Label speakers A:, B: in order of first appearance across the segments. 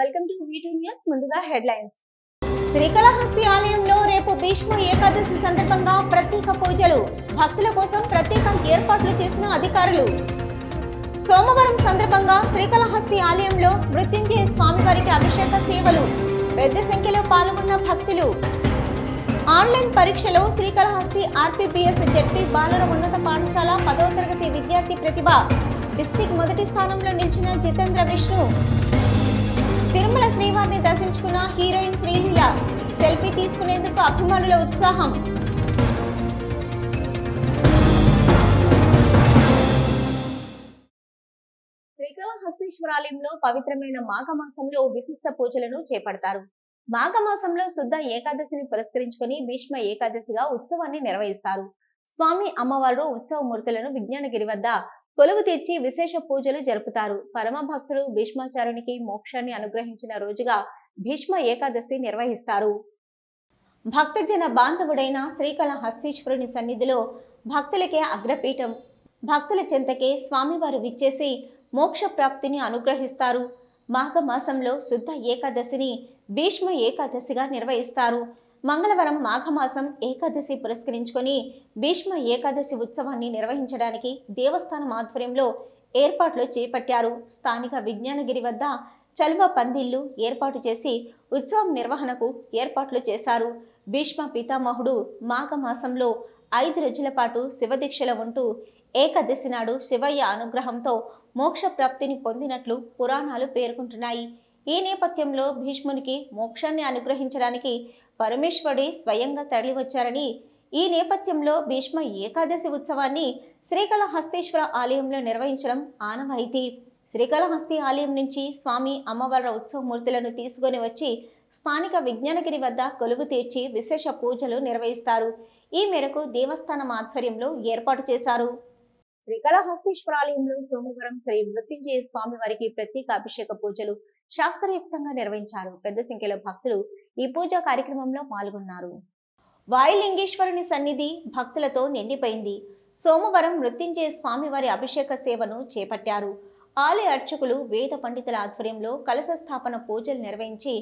A: Welcome to V two news ముందుగా headlines. Srikalahasti ఆలయంలో రేపు భీష్మ ఏకాదశి సందర్భంగా ప్రత్యేక పూజలు. భక్తుల కోసం ప్రత్యేక ఏర్పాట్లు చేసిన అధికారులు. సోమవారం సందర్భంగా శ్రీకాళహస్తి ఆలయంలో మృత్యుంజయ స్వామివారికి అభిషేక సేవలు. పెద్ద సంఖ్యలో పాల్గొన్న భక్తులు. ఆన్లైన్ పరీక్షలో శ్రీకాళహస్తి ఆర్పీపీఎస్ జడ్పీ బాలుర ఉన్నత పాఠశాల పదవ తరగతి విద్యార్థి ప్రతిభ. డిస్టిక్ మొదటి స్థానంలో నిలిచిన జితేంద్ర విష్ణు. తిరుమల శ్రీవారిని దర్శించుకున్న హీరోయిన్ శ్రీలీల సెల్ఫీ తీసుకునేందుకు అభిమానుల ఉత్సాహం. శ్రీకాళహస్తీశ్వరాలయంలో పవిత్రమైన మాఘమాసంలో విశిష్ట పూజలను చేపడతారు. మాఘమాసంలో శుద్ధ ఏకాదశిని పురస్కరించుకొని భీష్మ ఏకాదశిగా ఉత్సవాన్ని నిర్వహిస్తారు. స్వామి అమ్మవారు ఉత్సవ మూర్తులను విజ్ఞానగిరి వద్ద కొలువు తీర్చి విశేష పూజలు జరుపుతారు. పరమ భక్తులు భీష్మాచార్యునికి మోక్షాన్ని అనుగ్రహించిన రోజుగా భీష్మ ఏకాదశి నిర్వహిస్తారు. భక్తజన బాంధవుడైన శ్రీకళహస్తీశ్వరుని సన్నిధిలో భక్తులకే అగ్రపీఠం. భక్తుల చెంతకే స్వామివారు విచ్చేసి మోక్ష ప్రాప్తిని అనుగ్రహిస్తారు. మాఘమాసంలో శుద్ధ ఏకాదశిని భీష్మ ఏకాదశిగా నిర్వహిస్తారు. మంగళవారం మాఘమాసం ఏకాదశి పురస్కరించుకొని భీష్మ ఏకాదశి ఉత్సవాన్ని నిర్వహించడానికి దేవస్థానం ఆధ్వర్యంలో ఏర్పాట్లు చేపట్టారు. స్థానిక విజ్ఞానగిరి వద్ద చలువ పందిళ్ళు ఏర్పాటు చేసి ఉత్సవం నిర్వహణకు ఏర్పాట్లు చేశారు. భీష్మ పితామహుడు మాఘమాసంలో ఐదు రోజుల పాటు శివదీక్షలో ఉంటూ ఏకాదశి నాడు శివయ్య అనుగ్రహంతో మోక్ష ప్రాప్తిని పొందినట్లు పురాణాలు పేర్కొంటున్నాయి. ఈ నేపథ్యంలో భీష్మునికి మోక్షాన్ని అనుగ్రహించడానికి పరమేశ్వరుడే స్వయంగా తరలివచ్చారని ఈ నేపథ్యంలో భీష్మ ఏకాదశి ఉత్సవాన్ని శ్రీకాళహస్తీశ్వర ఆలయంలో నిర్వహించడం ఆనవాయితీ. శ్రీకాళహస్తి ఆలయం నుంచి స్వామి అమ్మవార్ల ఉత్సవమూర్తులను తీసుకొని వచ్చి స్థానిక విజ్ఞానగిరి వద్ద కొలువు తీర్చి విశేష పూజలు నిర్వహిస్తారు. ఈ మేరకు దేవస్థానం ఆధ్వర్యంలో ఏర్పాటు చేశారు. శ్రీకాళహస్తీశ్వరాలయంలో సోమవారం శ్రీ మృత్యుంజయ స్వామి వారికి ప్రత్యేక అభిషేక పూజలు శాస్త్రయుక్తంగా నిర్వహించారు. పెద్ద సంఖ్యలో భక్తులు ఈ పూజా కార్యక్రమంలో పాల్గొన్నారు. వాయులింగేశ్వరుని సన్నిధి భక్తులతో నిండిపోయింది. సోమవారం మృత్యుంజయ స్వామివారి అభిషేక సేవను చేపట్టారు. ఆలయ అర్చకులు వేద పండితుల ఆధ్వర్యంలో కలశ స్థాపన పూజలు నిర్వహించి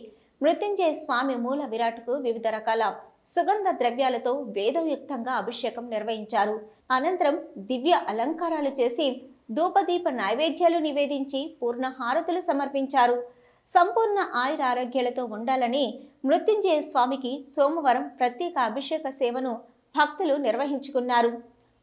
A: మృత్యుంజయ స్వామి మూల విరాట్కు వివిధ రకాల సుగంధ ద్రవ్యాలతో వేదయుక్తంగా అభిషేకం నిర్వహించారు. అనంతరం దివ్య అలంకారాలు చేసి ధూపదీప నైవేద్యాలు నివేదించి పూర్ణ హారతులు సమర్పించారు. సంపూర్ణ ఆయుర ఆరోగ్యాలతో ఉండాలని మృత్యుంజయ స్వామికి సోమవారం ప్రత్యేక అభిషేక సేవను భక్తులు నిర్వహించుకున్నారు.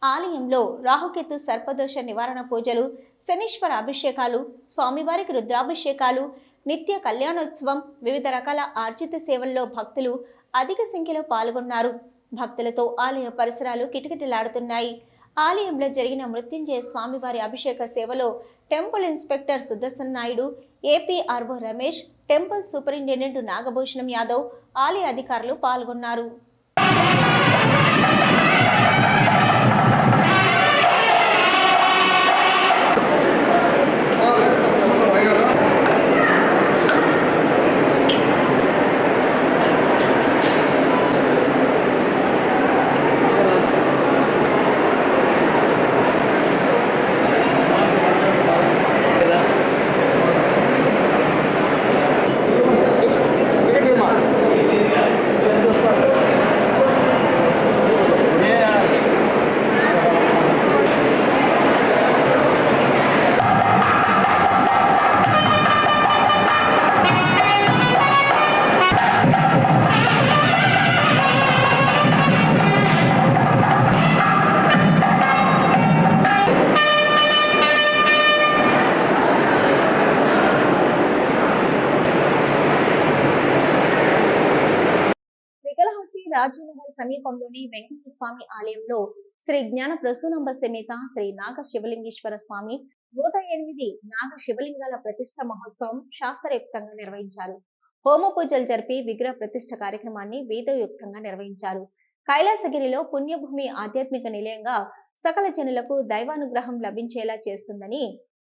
A: ఆలయంలో రాహుకేతు సర్పదోష నివారణ పూజలు శనీశ్వర అభిషేకాలు స్వామివారికి రుద్రాభిషేకాలు నిత్య కళ్యాణోత్సవం వివిధ రకాల ఆర్జిత సేవల్లో భక్తులు అధిక సంఖ్యలో పాల్గొన్నారు. భక్తులతో ఆలయ పరిసరాలు కిటకిటలాడుతున్నాయి. ఆలయంలో జరిగిన మృత్యుంజయ స్వామివారి అభిషేక సేవలో temple inspector Sudarshan Naidu APRO Ramesh temple superintendent Nagabhushanam Yadav ఆలయ అధికారులు పాల్గొన్నారు. సమీపంలోని వెంకటేశ్వర స్వామి ఆలయంలో శ్రీ జ్ఞాన ప్రసూనంబ సమేత శ్రీ నాగ శివలింగేశ్వర స్వామి నూట ఎనిమిది నాగ శివలింగాల ప్రతిష్ట మహోత్సవం శాస్త్రయుక్తంగా నిర్వహించారు. హోమ పూజలు జరిపి విగ్రహ ప్రతిష్ట కార్యక్రమాన్ని వేదయుక్తంగా నిర్వహించారు. కైలాసగిరిలో పుణ్యభూమి ఆధ్యాత్మిక నిలయంగా సకల జనులకు దైవానుగ్రహం లభించేలా చేస్తుందని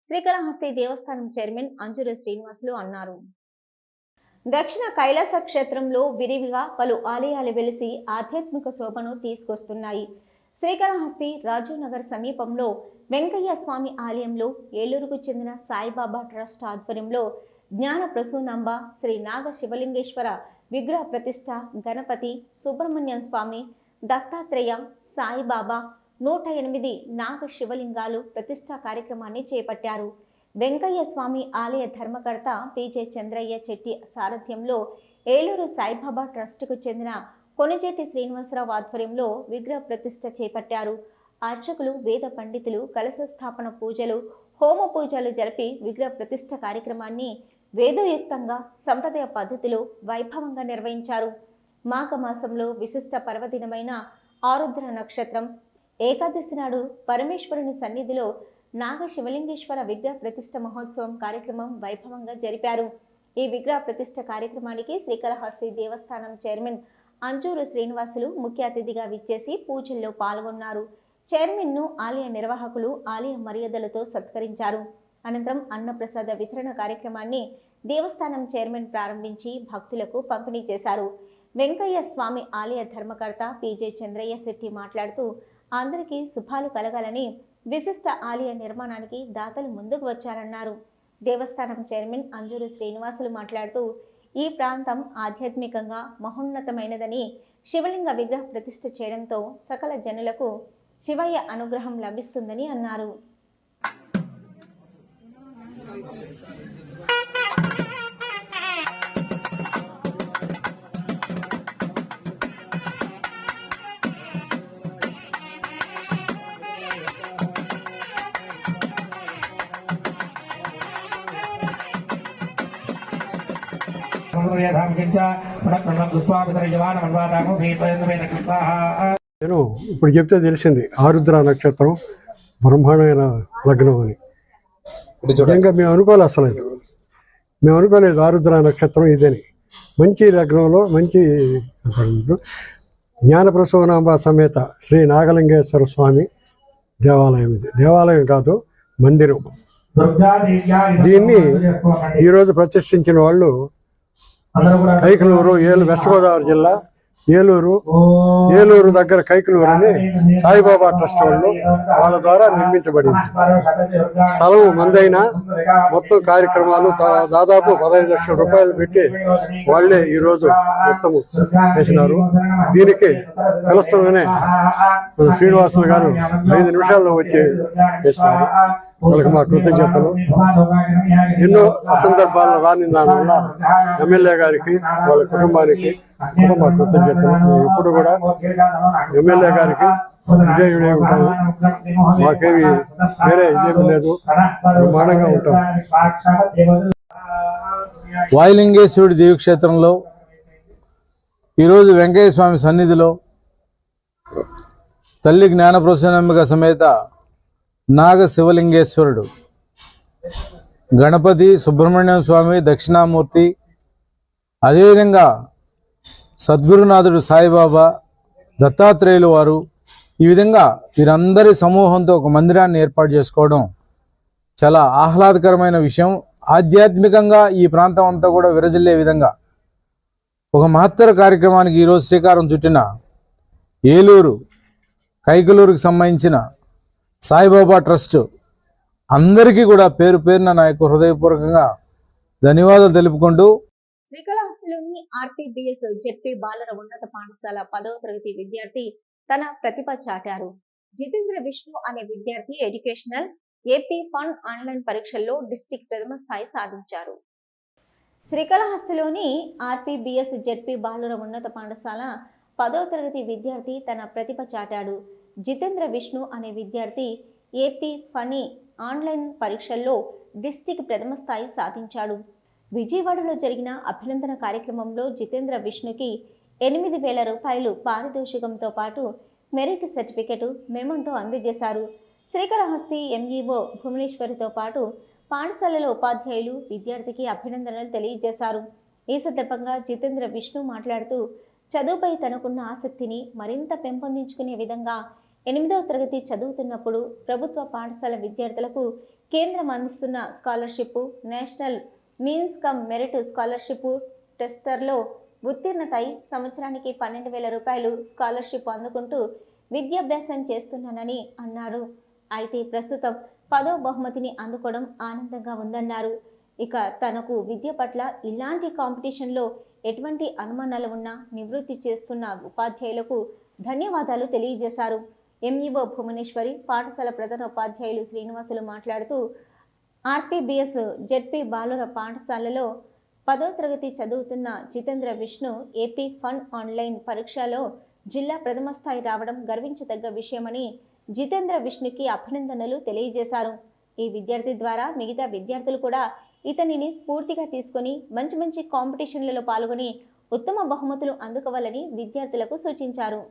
A: శ్రీకాళహస్తి దేవస్థానం చైర్మన్ అంజురు శ్రీనివాసులు అన్నారు. దక్షిణ కైలాస క్షేత్రంలో విరివిగా పలు ఆలయాలు వెలిసి ఆధ్యాత్మిక శోభను తీసుకొస్తున్నాయి. శ్రీకాళహస్తి రాజీవ్నగర్ సమీపంలో వెంకయ్య స్వామి ఆలయంలో ఏలూరుకు చెందిన సాయిబాబా ట్రస్ట్ ఆధ్వర్యంలో జ్ఞాన ప్రసూనాంబ శ్రీ నాగ శివలింగేశ్వర విగ్రహ ప్రతిష్ట గణపతి సుబ్రహ్మణ్యం స్వామి దత్తాత్రేయ సాయిబాబా నూట ఎనిమిది నాగ శివలింగాలు ప్రతిష్టా కార్యక్రమాన్ని చేపట్టారు. వెంకయ్య స్వామి ఆలయ ధర్మకర్త పీజే చంద్రయ్య చెట్టి సారథ్యంలో ఏలూరు సాయిబాబా ట్రస్టుకు చెందిన కొనిజేటి శ్రీనివాసరావు ఆధ్వర్యంలో విగ్రహ ప్రతిష్ట చేపట్టారు. అర్చకులు వేద పండితులు కలశ స్థాపన పూజలు హోమ పూజలు జరిపి విగ్రహ ప్రతిష్ట కార్యక్రమాన్ని వేదోయుక్తంగా సంప్రదాయ పద్ధతిలో వైభవంగా నిర్వహించారు. మాఘమాసంలో విశిష్ట పర్వదినమైన ఆరుద్ర నక్షత్రం ఏకాదశి నాడు పరమేశ్వరుని సన్నిధిలో నాగ శివలింగేశ్వర విగ్రహ ప్రతిష్ట మహోత్సవం కార్యక్రమం వైభవంగా జరిపారు. ఈ విగ్రహ ప్రతిష్ట కార్యక్రమానికి శ్రీకాళహస్తి దేవస్థానం చైర్మన్ అంజూరు శ్రీనివాసులు ముఖ్య అతిథిగా విచ్చేసి పూజల్లో పాల్గొన్నారు. చైర్మన్ను ఆలయ నిర్వాహకులు ఆలయ మర్యాదలతో సత్కరించారు. అనంతరం అన్నప్రసాద వితరణ కార్యక్రమాన్ని దేవస్థానం చైర్మన్ ప్రారంభించి భక్తులకు పంపిణీ చేశారు. వెంకయ్య స్వామి ఆలయ ధర్మకర్త పీజే చంద్రయ్య శెట్టి మాట్లాడుతూ అందరికీ శుభాలు కలగాలని విశిష్ట ఆలయ నిర్మాణానికి దాతలు ముందుకు వచ్చారన్నారు. దేవస్థానం చైర్మన్ అంజూరు శ్రీనివాసులు మాట్లాడుతూ ఈ ప్రాంతం ఆధ్యాత్మికంగా మహోన్నతమైనదని శివలింగ విగ్రహ ప్రతిష్ఠ చేయడంతో సకల జనులకు శివయ్య అనుగ్రహం లభిస్తుందని అన్నారు.
B: నేను ఇప్పుడు చెప్తే తెలిసింది ఆరుద్ర నక్షత్రం బ్రహ్మాండమైన లగ్నం అని. నిజంగా మేము అనుకోలేదు అసలు ఇది. మేము అనుకోలేదు ఆరుద్ర నక్షత్రం ఇదని. మంచి లగ్నంలో మంచి జ్ఞానప్రసూనాంబ సమేత శ్రీ నాగలింగేశ్వర స్వామి దేవాలయం ఇది. దేవాలయం కాదు మందిరం.
C: దీన్ని
B: ఈరోజు ప్రతిష్ఠించిన వాళ్ళు కైకలూరు ఏలు వెస్ట్ గోదావరి జిల్లా ఏలూరు ఏలూరు దగ్గర కైకలూరు అని సాయిబాబా ట్రస్ట్ వాళ్ళు వాళ్ళ ద్వారా నిర్మించబడింది. స్థలం మందైనా మొత్తం కార్యక్రమాలు దాదాపు పదహైదు లక్షల రూపాయలు పెట్టి వాళ్ళే ఈ రోజు మొత్తం చేసినారు. దీనికి పిలుస్తుందనే శ్రీనివాసులు గారు ఐదు నిమిషాల్లో వచ్చి చేసినారు. వాళ్ళకి మా కృతజ్ఞతలు. ఎన్నో సందర్భాల్లో రాని దానివల్ల ఎమ్మెల్యే గారికి వాళ్ళ కుటుంబానికి కూడా మా కృతజ్ఞతలు. ఎప్పుడు కూడా ఎమ్మెల్యే గారికి విజయుడే ఉంటాము. మాకేమి వేరే ఇదేమి లేదు. బ్రహ్మాండంగా ఉంటాం
C: వాయులింగేశ్వరుడి దివ్యక్షేత్రంలో ఈరోజు వెంకయ్య స్వామి సన్నిధిలో తల్లి జ్ఞాన జ్ఞానప్రసన్నమిక సమేత నాగ శివలింగేశ్వరుడు గణపతి సుబ్రహ్మణ్యం స్వామి దక్షిణామూర్తి. అదేవిధంగా సద్గురునాథుడు సాయిబాబా దత్తాత్రేయులు వారు. ఈ విధంగా వీరందరి సమూహంతో ఒక మందిరాన్ని ఏర్పాటు చేసుకోవడం చాలా ఆహ్లాదకరమైన విషయం. ఆధ్యాత్మికంగా ఈ ప్రాంతం అంతా కూడా విరజిల్లే విధంగా ఒక మహత్తర కార్యక్రమానికి ఈరోజు శ్రీకారం చుట్టిన ఏలూరు కైకలూరుకు సంబంధించిన సాయిబాబా ట్రస్ట్ అందరికీ కూడా పేరు పేరున నా యొక్క హృదయపూర్వకంగా ధన్యవాదాలు తెలుపుకుంటూ
A: శ్రీకాళహస్తిలోని ఆర్టీబీఎస్ జెడ్పీ బాలర ఉన్నత పాఠశాల పదవ తరగతి విద్యార్థి తన ప్రతిభ చాటారు. జితేంద్ర విష్ణు అనే విద్యార్థి ఎడ్యుకేషనల్ ఏపీ ఫండ్ ఆన్లైన్ పరీక్షల్లో డిస్టిక్ ప్రథమ స్థాయి సాధించారు. శ్రీకాళహస్తిలోని ఆర్పీబీఎస్ జెడ్పీ బాలుర ఉన్నత పాఠశాల పదవ తరగతి విద్యార్థి తన ప్రతిభ చాటాడు. జితేంద్ర విష్ణు అనే విద్యార్థి ఏపీ ఫనీ ఆన్లైన్ పరీక్షల్లో డిస్టిక్ ప్రథమ స్థాయి సాధించాడు. విజయవాడలో జరిగిన అభినందన కార్యక్రమంలో జితేంద్ర విష్ణుకి ఎనిమిది వేల రూపాయలు పారితోషికంతో పాటు మెరిట్ సర్టిఫికెట్ మెమంటో అందజేశారు. శ్రీకాళహస్తి ఎంఈఓ భువనేశ్వరితో పాటు పాఠశాలలో ఉపాధ్యాయులు విద్యార్థికి అభినందనలు తెలియజేశారు. ఈ సందర్భంగా జితేంద్ర విష్ణు మాట్లాడుతూ చదువుపై తనకున్న ఆసక్తిని మరింత పెంపొందించుకునే విధంగా ఎనిమిదవ తరగతి చదువుతున్నప్పుడు ప్రభుత్వ పాఠశాల విద్యార్థులకు కేంద్రం అందిస్తున్న scholarship national means cum merit scholarship టెస్టర్లో ఉత్తీర్ణత అయి సంవత్సరానికి పన్నెండు వేల రూపాయలు స్కాలర్షిప్ అందుకుంటూ విద్యాభ్యాసం చేస్తున్నానని అన్నారు. అయితే ప్రస్తుతం పదో బహుమతిని అందుకోవడం ఆనందంగా ఉందన్నారు. ఇక తనకు విద్య పట్ల ఇలాంటి కాంపిటీషన్లో ఎటువంటి అనుమానాలు ఉన్నా నివృత్తి చేస్తున్న ఉపాధ్యాయులకు ధన్యవాదాలు తెలియజేశారు. ఎంఈఓ భువనేశ్వరి పాఠశాల ప్రధానోపాధ్యాయులు శ్రీనివాసులు మాట్లాడుతూ ఆర్పీబీఎస్ జెడ్పీ బాలుర పాఠశాలలో పదో తరగతి చదువుతున్న Jitendra Vishnu AP fun online పరీక్షలో జిల్లా ప్రథమ స్థాయి రావడం గర్వించదగ్గ విషయమని జితేంద్ర విష్ణుకి అభినందనలు తెలియజేశారు. ఈ విద్యార్థి ద్వారా మిగతా విద్యార్థులు కూడా ఇతనిని స్ఫూర్తిగా తీసుకొని మంచి మంచి కాంపిటీషన్లలో పాల్గొని ఉత్తమ బహుమతులు అందుకోవాలని విద్యార్థులకు సూచించారు.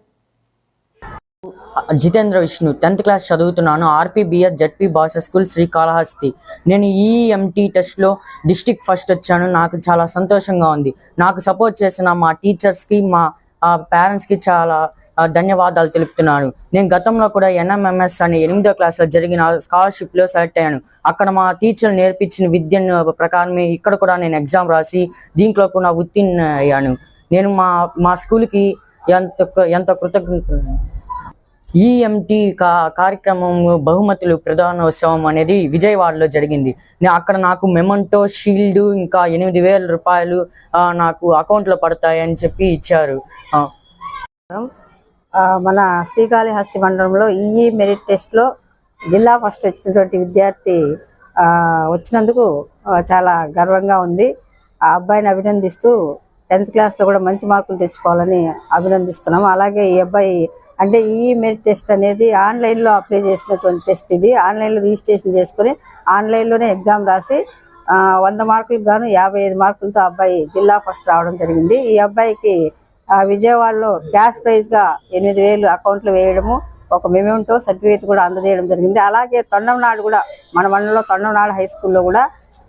D: జితేంద్ర విష్ణు టెన్త్ క్లాస్ చదువుతున్నాను RPBS ZP boys school Srikalahasti నేను ఈఎంటీ టెస్ట్లో డిస్టిక్ ఫస్ట్ వచ్చాను. నాకు చాలా సంతోషంగా ఉంది. నాకు సపోర్ట్ చేసిన మా టీచర్స్కి మా పేరెంట్స్కి చాలా ధన్యవాదాలు తెలుపుతున్నాను. నేను గతంలో కూడా ఎన్ఎంఎంఎస్ అనే ఎనిమిదో క్లాస్లో జరిగిన స్కాలర్షిప్లో సెలెక్ట్ అయ్యాను. అక్కడ మా టీచర్లు నేర్పించిన విద్యను ప్రకారమే ఇక్కడ కూడా నేను ఎగ్జామ్ రాసి దీంట్లో కూడా ఉత్తీర్ణ అయ్యాను నేను మా మా స్కూల్కి ఎంత ఎంత కృతజ్ఞత ఈఎంటి కా కార్యక్రమం బహుమతులు ప్రధానోత్సవం అనేది విజయవాడలో జరిగింది. అక్కడ నాకు మెమంటో షీల్డ్ ఇంకా ఎనిమిది వేల రూపాయలు నాకు అకౌంట్లో పడతాయని చెప్పి ఇచ్చారు.
E: మన శ్రీకాళహస్తి మండలంలో ఈ మెరిట్ టెస్ట్లో జిల్లా ఫస్ట్ వచ్చినటువంటి విద్యార్థి వచ్చినందుకు చాలా గర్వంగా ఉంది. ఆ అబ్బాయిని అభినందిస్తూ టెన్త్ క్లాస్లో కూడా మంచి మార్కులు తెచ్చుకోవాలని అభినందిస్తున్నాము అలాగే ఈ అబ్బాయి అంటే ఈ మెరిట్ టెస్ట్ అనేది ఆన్లైన్లో అప్లై చేసినటువంటి టెస్ట్ ఇది. ఆన్లైన్లో రిజిస్ట్రేషన్ చేసుకుని ఆన్లైన్లోనే ఎగ్జామ్ రాసి వంద మార్కులకు గాను యాభై ఐదు మార్కులతో అబ్బాయి జిల్లా ఫస్ట్ రావడం జరిగింది. ఈ అబ్బాయికి విజయవాడలో క్యాష్ ప్రైజ్గా ఎనిమిది వేలు అకౌంట్లో వేయడము ఒక మెమెంటో సర్టిఫికేట్ కూడా అందజేయడం జరిగింది. అలాగే తొండంనాడు కూడా మన మండలంలో తొండంనాడు హై స్కూల్లో కూడా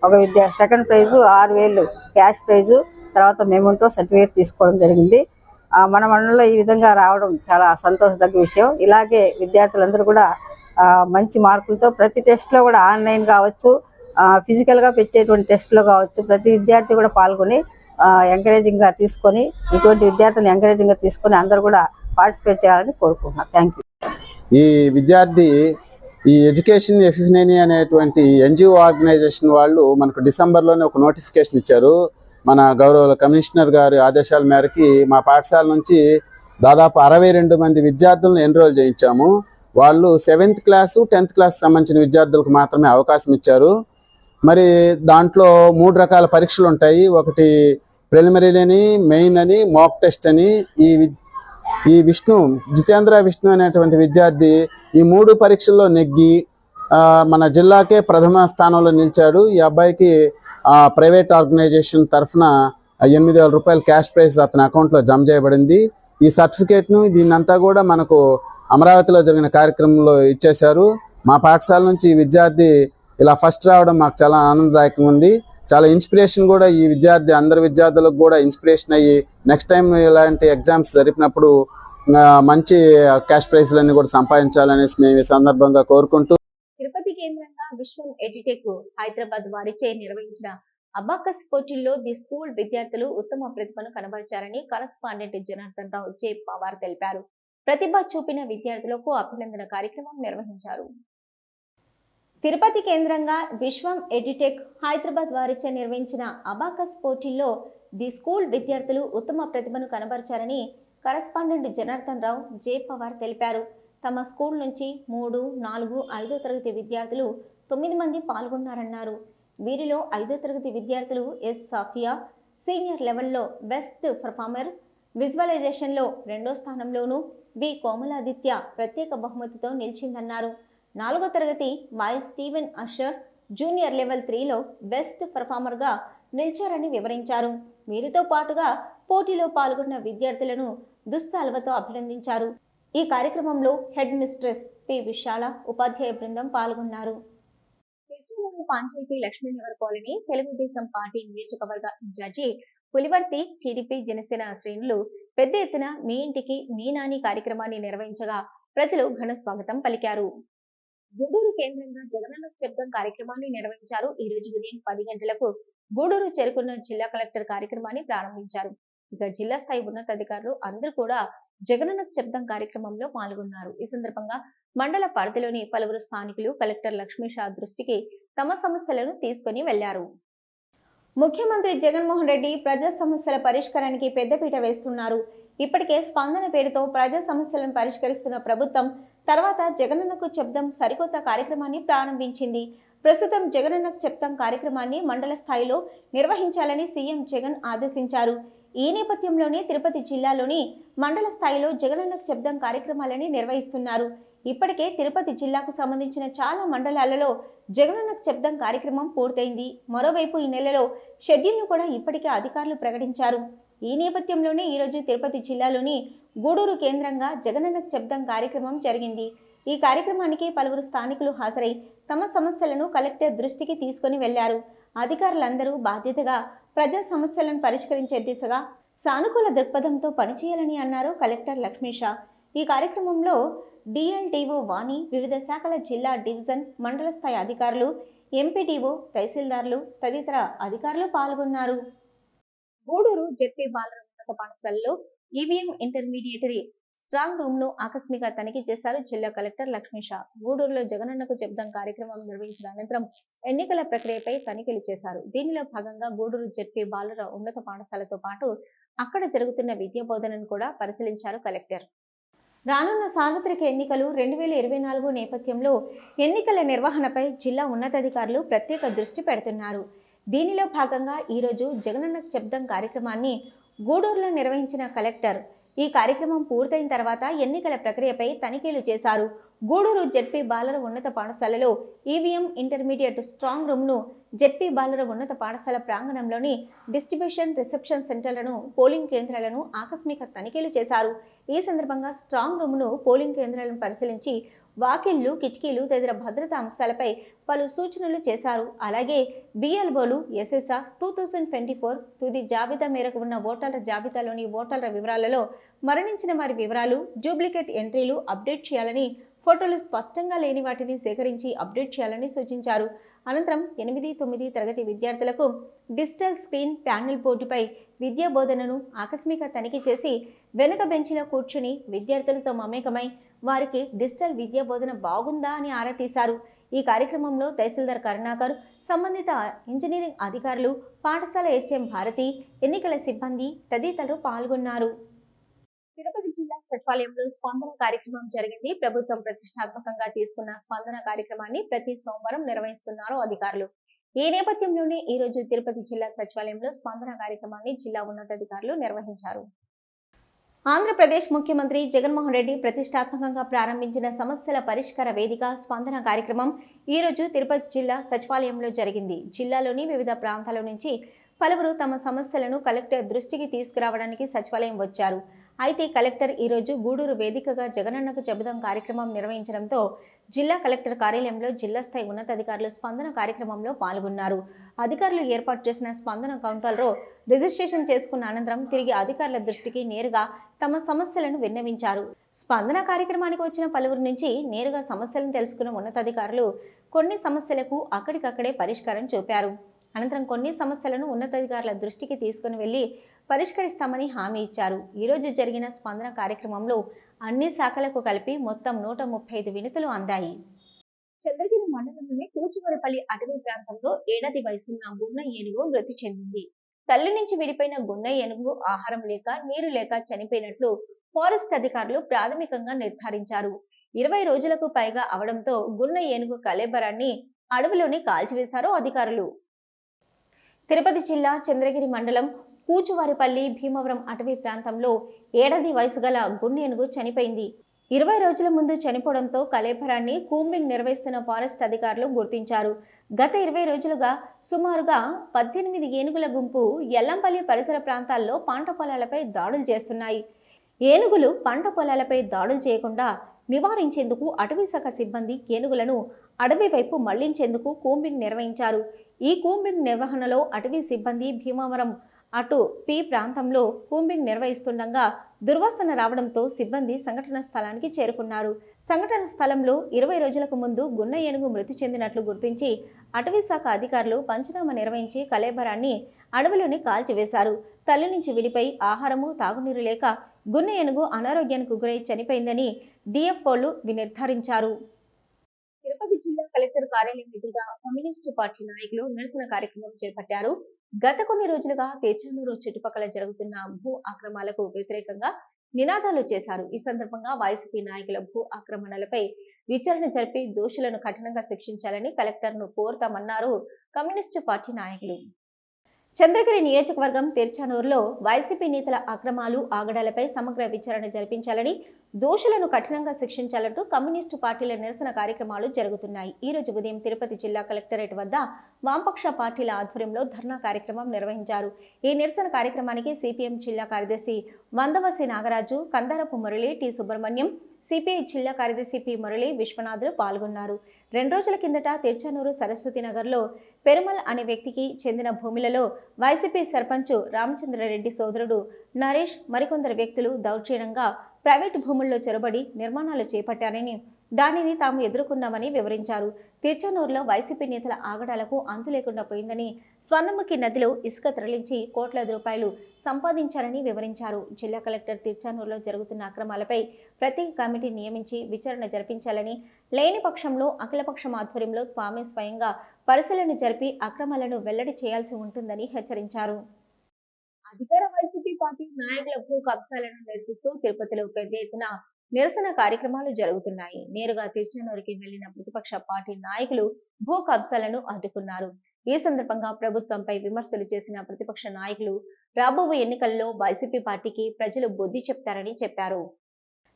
E: ఒక విద్యా సెకండ్ ప్రైజ్ ఆరు వేలు క్యాష్ ప్రైజ్ తర్వాత మెమెంటో సర్టిఫికేట్ తీసుకోవడం జరిగింది. మన మనలో ఈ విధంగా రావడం చాలా సంతోషదగ్గ విషయం. ఇలాగే విద్యార్థులందరూ కూడా మంచి మార్కులతో ప్రతి టెస్ట్లో కూడా ఆన్లైన్ కావచ్చు ఫిజికల్గా physical పెట్టేటువంటి టెస్ట్లో కావచ్చు ప్రతి విద్యార్థి కూడా పాల్గొని ఎంకరేజింగ్గా తీసుకొని ఇటువంటి విద్యార్థులను ఎంకరేజింగ్గా తీసుకొని అందరూ కూడా పార్టిసిపేట్ చేయాలని కోరుకుంటున్నాను. Thank you.
F: ఈ విద్యార్థి ఈ ఎడ్యుకేషన్ ఎఫిఫినేని అనేటువంటి ఎన్జిఓ ఆర్గనైజేషన్ వాళ్ళు మనకు డిసెంబర్లోనే ఒక నోటిఫికేషన్ ఇచ్చారు. మన గౌరవ కమిషనర్ గారి ఆదేశాల మేరకి మా పాఠశాల నుంచి దాదాపు అరవై రెండు మంది విద్యార్థులను ఎన్రోల్ చేయించాము. వాళ్ళు సెవెంత్ క్లాసు టెన్త్ క్లాస్ సంబంధించిన విద్యార్థులకు మాత్రమే అవకాశం ఇచ్చారు. మరి దాంట్లో మూడు రకాల పరీక్షలు ఉంటాయి. ఒకటి ప్రిలిమినరీ అని మెయిన్ అని మాక్ టెస్ట్ అని. ఈ వి- ఈ విష్ణు జితేంద్ర విష్ణు అనేటువంటి విద్యార్థి ఈ మూడు పరీక్షల్లో నెగ్గి మన జిల్లాకే ప్రథమ స్థానంలో నిలిచాడు. ఈ అబ్బాయికి ఆ ప్రైవేట్ ఆర్గనైజేషన్ తరఫున ఎనిమిది వేల రూపాయల క్యాష్ ప్రైజ్ అతని అకౌంట్లో జమ చేయబడింది. ఈ సర్టిఫికేట్ను దీన్నంతా కూడా మనకు అమరావతిలో జరిగిన కార్యక్రమంలో ఇచ్చేశారు. మా పాఠశాల నుంచి ఈ విద్యార్థి ఇలా ఫస్ట్ రావడం మాకు చాలా ఆనందదాయకంగా ఉంది. చాలా ఇన్స్పిరేషన్ కూడా ఈ విద్యార్థి అందరి విద్యార్థులకు కూడా ఇన్స్పిరేషన్ అయ్యి నెక్స్ట్ టైం ఇలాంటి ఎగ్జామ్స్ జరిపినప్పుడు మంచి క్యాష్ ప్రైజ్లన్నీ కూడా సంపాదించాలనేసి మేము ఈ సందర్భంగా కోరుకుంటూ
A: తిరుపతి కేంద్రం విశ్వం ఎడిటెక్ హైదరాబాద్ వారిచే నిర్వహించిన అబాకస్ పోటీల్లో ది స్కూల్ విద్యార్థులు ఉత్తమ ప్రతిభను కనబరిచారని కరస్పాండెంట్ జనార్దన్ రావు జే పవార్ తెలిపారు. ప్రతిభ చూపిన విద్యార్థులకు అభినందన కార్యక్రమం నిర్వహించారు. తిరుపతి కేంద్రంగా విశ్వం ఎడిటెక్ హైదరాబాద్ వారిచే నిర్వహించిన అబాకస్ పోటీల్లో ది స్కూల్ విద్యార్థులు ఉత్తమ ప్రతిభను కనబరిచారని కరస్పాండెంట్ జనార్దన్ రావు జే పవార్ తెలిపారు. తమ స్కూల్ నుంచి మూడు నాలుగు ఐదో తరగతి విద్యార్థులు తొమ్మిది మంది పాల్గొన్నారన్నారు. వీరిలో ఐదో తరగతి విద్యార్థులు ఎస్ సాఫియా సీనియర్ లెవెల్లో బెస్ట్ పర్ఫార్మర్ విజువలైజేషన్లో రెండో స్థానంలోనూ బి కోమలాదిత్య ప్రత్యేక బహుమతితో నిలిచిందన్నారు. నాలుగో తరగతి Y Steven Asher junior level త్రీలో బెస్ట్ పర్ఫార్మర్గా నిలిచారని వివరించారు. వీరితో పాటుగా పోటీలో పాల్గొన్న విద్యార్థులను దుస్సాల్వతో అభినందించారు. ఈ కార్యక్రమంలో హెడ్ మిస్ట్రెస్ పి విశాల ఉపాధ్యాయ బృందం పాల్గొన్నారు. తిరుచానూరు పంచాయతీ లక్ష్మీనగర్ కాలనీ తెలుగుదేశం పార్టీ నియోజకవర్గ ఇన్ఛార్జి పులివర్తి టీడీపీ జనసేన శ్రేణులు పెద్ద ఎత్తున మీ ఇంటికి మీ నాని కార్యక్రమాన్ని నిర్వహించగా ప్రజలు ఘన స్వాగతం పలికారు. గూడూరు కేంద్రంగా జగనన్న శబ్దం కార్యక్రమాన్ని నిర్వహించారు. ఈ రోజు ఉదయం పది గంటలకు గూడూరు చేరుకున్న జిల్లా కలెక్టర్ కార్యక్రమాన్ని ప్రారంభించారు. ఇక జిల్లా స్థాయి ఉన్నతాధికారులు అందరూ కూడా జగనన్న శబ్దం కార్యక్రమంలో పాల్గొన్నారు. ఈ సందర్భంగా మండల పరిధిలోని పలువురు స్థానికులు కలెక్టర్ లక్ష్మీ షా దృష్టికి తమ సమస్యలను తీసుకొని వెళ్ళారు ముఖ్యమంత్రి జగన్మోహన్ రెడ్డి ప్రజా సమస్యల పరిష్కారానికి పెద్దపీట వేస్తున్నారు. ఇప్పటికే స్పందన పేరుతో ప్రజా సమస్యలను పరిష్కరిస్తున్న ప్రభుత్వం తర్వాత జగనన్నకు చెప్దాం సరికొత్త కార్యక్రమాన్ని ప్రారంభించింది. ప్రస్తుతం జగనన్నకు చెప్తాం కార్యక్రమాన్ని మండల స్థాయిలో నిర్వహించాలని సీఎం జగన్ ఆదేశించారు. ఈ నేపథ్యంలోనే తిరుపతి జిల్లాలోని మండల స్థాయిలో జగనన్నకు చెప్దాం కార్యక్రమాలని నిర్వహిస్తున్నారు. ఇప్పటికే తిరుపతి జిల్లాకు సంబంధించిన చాలా మండలాలలో జగనన్నకు చెప్దాం కార్యక్రమం పూర్తయింది. మరోవైపు ఈ నెలలో షెడ్యూల్ను కూడా ఇప్పటికే అధికారులు ప్రకటించారు. ఈ నేపథ్యంలోనే ఈరోజు తిరుపతి జిల్లాలోని గూడూరు కేంద్రంగా జగనన్నకు చెప్దాం కార్యక్రమం జరిగింది. ఈ కార్యక్రమానికి పలువురు స్థానికులు హాజరై తమ సమస్యలను కలెక్టర్ దృష్టికి తీసుకొని వెళ్ళారు. అధికారులందరూ బాధ్యతగా ప్రజా సమస్యలను పరిష్కరించే దిశగా సానుకూల దృక్పథంతో పనిచేయాలని అన్నారు కలెక్టర్ లక్ష్మీష. ఈ కార్యక్రమంలో డిఎల్డిఓ వాణి వివిధ శాఖల జిల్లా డివిజన్ మండల స్థాయి అధికారులు ఎంపీటీఓ తహసీల్దార్లు తదితర అధికారులు పాల్గొన్నారు. గూడూరు జెడ్పీ బాలర ఉన్నత పాఠశాలలో ఈవీఎం ఇంటర్మీడియటరీ స్ట్రాంగ్ రూమ్ను ఆకస్మిక తనిఖీ చేశారు జిల్లా కలెక్టర్ లక్ష్మీష గూడూరులో జగనన్నకు చెప్దాం కార్యక్రమం నిర్వహించిన అనంతరం ఎన్నికల ప్రక్రియపై తనిఖీలు చేశారు. దీనిలో భాగంగా గూడూరు జెడ్పీ బాలుర ఉన్నత పాఠశాలతో పాటు అక్కడ జరుగుతున్న విద్యా బోధనను కూడా పరిశీలించారు కలెక్టర్. రానున్న సార్వత్రిక ఎన్నికలు రెండు వేల ఇరవై నాలుగు నేపథ్యంలో ఎన్నికల నిర్వహణపై జిల్లా ఉన్నతాధికారులు ప్రత్యేక దృష్టి పెడుతున్నారు. దీనిలో భాగంగా ఈరోజు జగనన్న శబ్దం కార్యక్రమాన్ని గూడూరులో నిర్వహించిన కలెక్టర్ ఈ కార్యక్రమం పూర్తయిన తర్వాత ఎన్నికల ప్రక్రియపై తనిఖీలు చేశారు. గూడూరు జెడ్పీ బాలర ఉన్నత పాఠశాలలో ఈవీఎం ఇంటర్మీడియట్ స్ట్రాంగ్ రూమ్ను జెడ్పీ బాలర ఉన్నత పాఠశాల ప్రాంగణంలోని డిస్ట్రిబ్యూషన్ రిసెప్షన్ సెంటర్లను పోలింగ్ కేంద్రాలను ఆకస్మిక తనిఖీలు చేశారు. ఈ సందర్భంగా స్ట్రాంగ్ రూమ్ను పోలింగ్ కేంద్రాలను పరిశీలించి వాకిళ్ళు కిటికీలు తదితర భద్రతా అంశాలపై పలు సూచనలు చేశారు. అలాగే బిఎల్ఓలు SSR two thousand twenty four తుది జాబితా మేరకు ఉన్న ఓటర్ల జాబితాలోని ఓటర్ల వివరాలలో మరణించిన వారి వివరాలు డూప్లికేట్ ఎంట్రీలు అప్డేట్ చేయాలని ఫోటోలు స్పష్టంగా లేని వాటిని సేకరించి అప్డేట్ చేయాలని సూచించారు. అనంతరం ఎనిమిది తొమ్మిది తరగతి విద్యార్థులకు డిజిటల్ స్క్రీన్ ప్యానెల్ బోర్డుపై విద్యా బోధనను ఆకస్మిక తనిఖీ చేసి వెనుక బెంచిలో కూర్చుని విద్యార్థులతో మమేకమై వారికి డిజిటల్ విద్యా బోధన బాగుందా అని ఆరా తీశారు. ఈ కార్యక్రమంలో తహసీల్దార్ కరుణాకర్ సంబంధిత ఇంజనీరింగ్ అధికారులు పాఠశాల హెచ్ఎం భారతి ఎన్నికల సిబ్బంది తదితరులు పాల్గొన్నారు. తిరుపతి జిల్లా సచివాలయంలో స్పందన కార్యక్రమం జరిగింది. ప్రభుత్వం ప్రతిష్టాత్మకంగా తీసుకున్న స్పందన కార్యక్రమాన్ని ప్రతి సోమవారం నిర్వహిస్తున్నారు అధికారులు. ఈ నేపథ్యంలోనే ఈ రోజు తిరుపతి జిల్లా సచివాలయంలో స్పందన కార్యక్రమాన్ని జిల్లా ఉన్నతాధికారులు నిర్వహించారు. ఆంధ్రప్రదేశ్ ముఖ్యమంత్రి జగన్మోహన్ రెడ్డి ప్రతిష్టాత్మకంగా ప్రారంభించిన సమస్యల పరిష్కార వేదిక స్పందన కార్యక్రమం ఈరోజు తిరుపతి జిల్లా సచివాలయంలో జరిగింది. జిల్లాలోని వివిధ ప్రాంతాల నుంచి పలువురు తమ సమస్యలను కలెక్టర్ దృష్టికి తీసుకురావడానికి సచివాలయం వచ్చారు. అయితే కలెక్టర్ ఈ రోజు గూడూరు వేదికగా జగనన్నకు చెబుదాం కార్యక్రమం నిర్వహించడంతో జిల్లా కలెక్టర్ కార్యాలయంలో జిల్లా స్థాయి ఉన్నతాధికారులు స్పందన కార్యక్రమంలో పాల్గొన్నారు. అధికారులు ఏర్పాటు చేసిన స్పందన కౌంటర్లో రిజిస్ట్రేషన్ చేసుకున్న అనంతరం తిరిగి అధికారుల దృష్టికి నేరుగా తమ సమస్యలను విన్నవించారు. స్పందన కార్యక్రమానికి వచ్చిన పలువురు నుంచి నేరుగా సమస్యలను తెలుసుకున్న ఉన్నతాధికారులు కొన్ని సమస్యలకు అక్కడికక్కడే పరిష్కారం చూపారు. అనంతరం కొన్ని సమస్యలను ఉన్నతాధికారుల దృష్టికి తీసుకుని వెళ్ళి పరిష్కరిస్తామని హామీ ఇచ్చారు. ఈరోజు జరిగిన స్పందన కార్యక్రమంలో అన్ని శాఖలకు కలిపి మొత్తం నూట ముప్పై ఐదు వినతులు అందాయి. చంద్రగిరి మండలంలోని కూచువరపల్లి అటవీ ప్రాంతంలో ఏడాది వయసున్న గున్న ఏనుగు మృతి చెందింది. తల్లి నుంచి విడిపోయిన గున్న ఏనుగు ఆహారం లేక నీరు లేక చనిపోయినట్లు ఫారెస్ట్ అధికారులు ప్రాథమికంగా నిర్ధారించారు. ఇరవై రోజులకు పైగా అవడంతో గున్న ఏనుగు కలేబరాన్ని అడవిలోని కాల్చివేశారు అధికారులు. తిరుపతి జిల్లా చంద్రగిరి మండలం కూచువారిపల్లి భీమవరం అటవీ ప్రాంతంలో ఏడాది వయసు గల గున్నేనుగు చనిపోయింది. ఇరవై రోజుల ముందు చనిపోవడంతో కలేబరాన్ని కూంబింగ్ నిర్వహిస్తున్న ఫారెస్ట్ అధికారులు గుర్తించారు. గత ఇరవై రోజులుగా సుమారుగా పద్దెనిమిది ఏనుగుల గుంపు ఎల్లంపల్లి పరిసర ప్రాంతాల్లో పంట పొలాలపై దాడులు చేస్తున్నాయి. ఏనుగులు పంట పొలాలపై దాడులు చేయకుండా నివారించేందుకు అటవీ శాఖ సిబ్బంది ఏనుగులను అడవి వైపు మళ్ళించేందుకు కూంబింగ్ నిర్వహించారు. ఈ కూంబింగ్ నిర్వహణలో అటవీ సిబ్బంది భీమవరం అటు పి ప్రాంతంలో కూంబింగ్ నిర్వహిస్తుండగా దుర్వాసన రావడంతో సిబ్బంది సంఘటన స్థలానికి చేరుకున్నారు. సంఘటన స్థలంలో ఇరవై రోజులకు ముందు గున్న ఏనుగు మృతి చెందినట్లు గుర్తించి అటవీ శాఖ అధికారులు పంచనామా నిర్వహించి కలేబరాన్ని అడవిలోని కాల్చివేశారు. తల్లి నుంచి విడిపై ఆహారము తాగునీరు లేక గున్న ఏనుగు అనారోగ్యానికి గురై చనిపోయిందని డిఎఫ్ఓలు నిర్ధారించారు. తిరుపతి జిల్లా కలెక్టర్ కార్యాలయం ఎదురుగా కమ్యూనిస్టు పార్టీ నాయకులు నిరసన కార్యక్రమం చేపట్టారు. గత కొన్ని రోజులుగా తేచానూరు చుట్టుపక్కల జరుగుతున్న భూ అక్రమాలకు వ్యతిరేకంగా నినాదాలు చేశారు. ఈ సందర్భంగా వైసీపీ నాయకుల భూ ఆక్రమణలపై విచారణ జరిపి దోషులను కఠినంగా శిక్షించాలని కలెక్టర్ను కోరుతామన్నారు కమ్యూనిస్టు పార్టీ నాయకులు. చంద్రగిరి నియోజకవర్గం తిరుచానూరులో వైసీపీ నేతల అక్రమాలు ఆగడాలపై సమగ్ర విచారణ జరిపించాలని దోషులను కఠినంగా శిక్షించాలంటూ కమ్యూనిస్టు పార్టీల నిరసన కార్యక్రమాలు జరుగుతున్నాయి. ఈ రోజు ఉదయం తిరుపతి జిల్లా కలెక్టరేట్ వద్ద వామపక్ష పార్టీల ఆధ్వర్యంలో ధర్నా కార్యక్రమం నిర్వహించారు. ఈ నిరసన కార్యక్రమానికి సిపిఎం జిల్లా కార్యదర్శి వందవసి నాగరాజు కందారపు మురళి టి సుబ్రహ్మణ్యం సిపిఐ జిల్లా కార్యదర్శి పి మురళి విశ్వనాథులు పాల్గొన్నారు. రెండు రోజుల కిందట తిరుచానూరు సరస్వతి నగర్లో పెరుమల్ అనే వ్యక్తికి చెందిన భూములలో వైసీపీ సర్పంచ్ రామచంద్రారెడ్డి సోదరుడు నరేష్ మరికొందరు వ్యక్తులు దౌర్జన్యంగా ప్రైవేటు భూముల్లో చొరబడి నిర్మాణాలు చేపట్టారని దానిని తాము ఎదుర్కొన్నామని వివరించారు. తిరుచానూరులో వైసీపీ నేతల ఆగడాలకు అంతు లేకుండా పోయిందని స్వర్ణముఖి నదిలో ఇసుక తరలించి కోట్లాది రూపాయలు సంపాదించారని వివరించారు. జిల్లా కలెక్టర్ తిరుచానూరులో జరుగుతున్న అక్రమాలపై ప్రత్యేక కమిటీ నియమించి విచారణ జరిపించాలని లేని పక్షంలో అఖిలపక్షం ఆధ్వర్యంలో తామే స్వయంగా పరిశీలన జరిపి అక్రమాలను వెల్లడి చేయాల్సి ఉంటుందని హెచ్చరించారు. అధికార వైసీపీ పార్టీ నాయకులకు కబ్జాలను నిరసిస్తూ తిరుపతిలో పెద్ద ఎత్తున నిరసన కార్యక్రమాలు జరుగుతున్నాయి. నేరుగా తిరుచానూరుకి వెళ్ళిన ప్రతిపక్ష పార్టీ నాయకులు భూ కబ్జాలను అడ్డుకున్నారు. ఈ సందర్భంగా ప్రభుత్వంపై విమర్శలు చేసిన ప్రతిపక్ష నాయకులు రాబోయే ఎన్నికల్లో వైసీపీ పార్టీకి ప్రజలు బుద్ధి చెప్తారని చెప్పారు.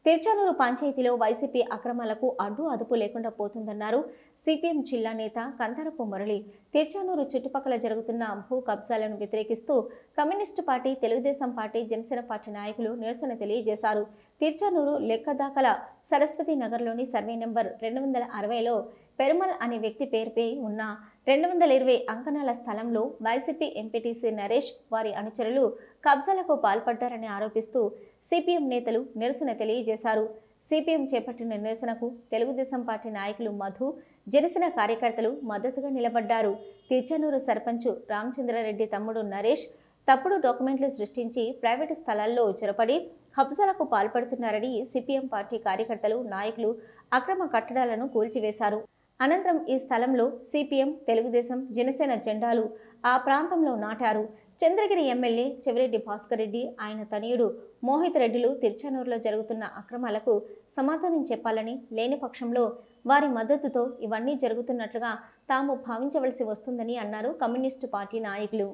A: తిరుచానూరు పంచాయతీలో వైసీపీ అక్రమాలకు అడ్డు అదుపు లేకుండా పోతుందన్నారు సిపిఎం జిల్లా నేత కందరపు మురళి. తిరుచానూరు చుట్టుపక్కల జరుగుతున్న భూ కబ్జాలను వ్యతిరేకిస్తూ communist party Telugu Desam party Janasena party నాయకులు నిరసన తెలియజేశారు. తిరుచానూరు లెక్కదాకల సరస్వతి నగర్లోని సర్వే నెంబర్ రెండు వందల అరవైలో పెరుమల్ అనే వ్యక్తి పేరుపై ఉన్న రెండు వందల ఇరవై అంకణాల స్థలంలో వైసీపీ ఎంపీటీసీ నరేష్ వారి అనుచరులు కబ్జాలకు పాల్పడ్డారని ఆరోపిస్తూ సిపిఎం నేతలు నిరసన తెలియజేశారు. సిపిఎం చేపట్టిన నిరసనకు తెలుగుదేశం పార్టీ నాయకులు మధు జనసేన కార్యకర్తలు మద్దతుగా నిలబడ్డారు. తిరుచానూరు సర్పంచ్ రామచంద్రారెడ్డి తమ్ముడు నరేష్ తప్పుడు డాక్యుమెంట్లు సృష్టించి ప్రైవేటు స్థలాల్లో చొరపడి హబ్జాలకు పాల్పడుతున్నారని సిపిఎం పార్టీ కార్యకర్తలు నాయకులు అక్రమ కట్టడాలను కూల్చివేశారు. అనంతరం ఈ స్థలంలో సిపిఎం తెలుగుదేశం జనసేన జెండాలు ఆ ప్రాంతంలో నాటారు. చంద్రగిరి ఎమ్మెల్యే చెవిరెడ్డి భాస్కర్ రెడ్డి ఆయన తనయుడు మోహిత్ రెడ్డిలు తిరుచానూరులో జరుగుతున్న అక్రమాలకు సమాధానం చెప్పాలని లేని పక్షంలో వారి మద్దతుతో ఇవన్నీ జరుగుతున్నట్లుగా తాము భావించవలసి వస్తుందని అన్నారు కమ్యూనిస్టు పార్టీ నాయకులు.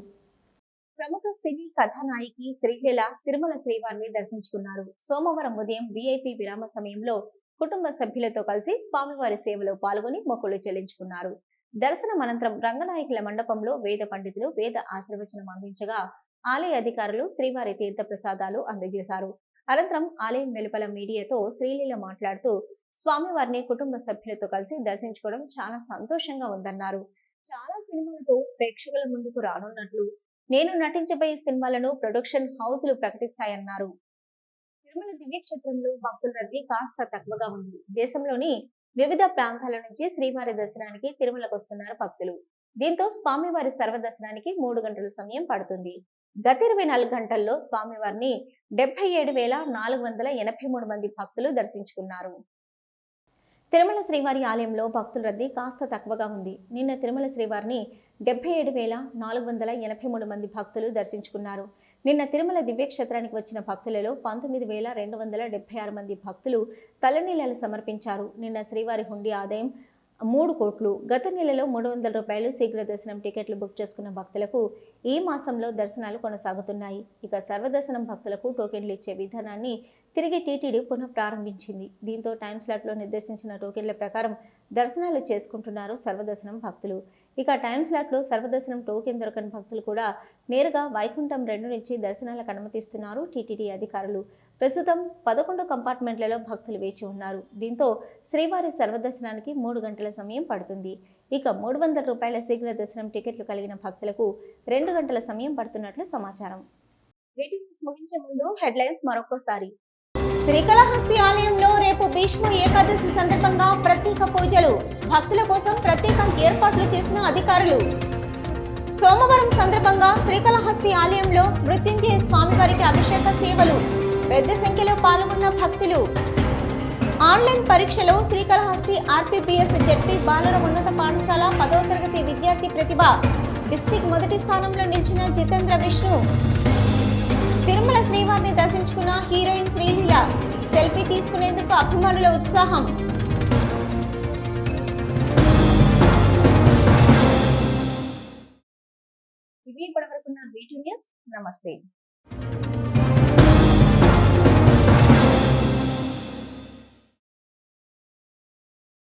A: ప్రముఖ సినీ కథానాయికి శ్రీలీల తిరుమల శ్రీవారిని దర్శించుకున్నారు. సోమవారం ఉదయం విఐపి విరామ సమయంలో కుటుంబ సభ్యులతో కలిసి స్వామివారి సేవలో పాల్గొని మొక్కులు చెల్లించుకున్నారు. దర్శనం అనంతరం రంగనాయకుల మండపంలో వేద పండితులు వేద ఆశీర్వచనం అందించగా ఆలయ అధికారులు శ్రీవారి తీర్థ ప్రసాదాలు అందజేశారు. అనంతరం ఆలయం వెలుపల మీడియాతో శ్రీలీల మాట్లాడుతూ స్వామివారిని కుటుంబ సభ్యులతో కలిసి దర్శించుకోవడం చాలా సంతోషంగా ఉందన్నారు. చాలా సినిమాలతో ప్రేక్షకుల ముందుకు రానున్నట్లు. నేను నటించబోయే సినిమాలను ప్రొడక్షన్ హౌస్లు ప్రకటిస్తాయన్నారు. తిరుమల దివ్యక్షేత్రంలో భక్తుల రద్దీ కాస్త తక్కువగా ఉంది. దేశంలోని వివిధ ప్రాంతాల నుంచి శ్రీవారి దర్శనానికి తిరుమలకు వస్తున్నారు భక్తులు. దీంతో స్వామివారి సర్వదర్శనానికి మూడు గంటల సమయం పడుతుంది. గత ఇరవై నాలుగు గంటల్లో స్వామివారిని డెబ్బై ఏడు వేల నాలుగు వందల ఎనభై మూడు మంది భక్తులు దర్శించుకున్నారు. తిరుమల శ్రీవారి ఆలయంలో భక్తుల రద్దీ కాస్త తక్కువగా ఉంది. నిన్న తిరుమల శ్రీవారిని డెబ్బై ఏడు వేల నాలుగు వందల ఎనభై మూడు మంది భక్తులు దర్శించుకున్నారు. నిన్న తిరుమల దివ్యక్షేత్రానికి వచ్చిన భక్తులలో పంతొమ్మిది వేల రెండు వందల డెబ్బై ఆరు మంది భక్తులు తలనీలాలు సమర్పించారు. నిన్న శ్రీవారి హుండీ ఆదాయం మూడు కోట్లు గత నెలలో మూడు వందల రూపాయలు శీఘ్ర దర్శనం టికెట్లు బుక్ చేసుకున్న భక్తులకు ఈ మాసంలో దర్శనాలు కొనసాగుతున్నాయి. ఇక సర్వదర్శనం భక్తులకు టోకెన్లు ఇచ్చే విధానాన్ని తిరిగి టీటీడీ పునః ప్రారంభించింది. దీంతో టైం స్లాట్లో నిర్దేశించిన టోకెన్ల ప్రకారం దర్శనాలు చేసుకుంటున్నారు సర్వదర్శనం భక్తులు. ఇక టైం స్లాట్లో సర్వదర్శనం టోకెన్ దొరకని భక్తులు కూడా నేరుగా వైకుంఠం రెండు నుంచి దర్శనాలకు అనుమతిస్తున్నారు టీటీడీ అధికారులు. ప్రస్తుతం పదకొండు కంపార్ట్మెంట్లలో భక్తులు వేచి ఉన్నారు. దీంతో శ్రీవారి సర్వదర్శనానికి మూడు గంటల సమయం పడుతుంది. ఇక మూడు వందల రూపాయల శీఘ్ర దర్శనం టికెట్లు కలిగిన భక్తులకు రెండు గంటల సమయం పడుతున్నట్లు సమాచారం. ముగించే ముందు హెడ్లైన్స్ మరొకసారి శ్రీకాళహస్తి ఆలయంలో రేపు భీష్మ ఏకాదశి సందర్భంగా ప్రత్యేక పూజలు. భక్తుల కోసం ప్రత్యేక ఏర్పాట్లు చేసిన అధికారులు. సోమవారం సందర్భంగా శ్రీకాళహస్తి ఆలయంలో మృత్యుంజయ స్వామివారికి అభిషేక సేవలు. పెద్ద సంఖ్యలో పాల్గొన్న భక్తులు. ఆన్లైన్ పరీక్షలో శ్రీకాళహస్తి ఆర్పీపీఎస్ జడ్పీ బాలుర ఉన్నత పాఠశాల పదవ తరగతి విద్యార్థి ప్రతిభ. డిస్టిక్ మొదటి స్థానంలో నిలిచిన జితేంద్ర విష్ణు. తిరుమల శ్రీవారిని దర్శించుకున్న హీరోయిన్ శ్రీలీల. సెల్ఫీ తీసుకునేందుకు అభిమానుల ఉత్సాహం. నమస్తే.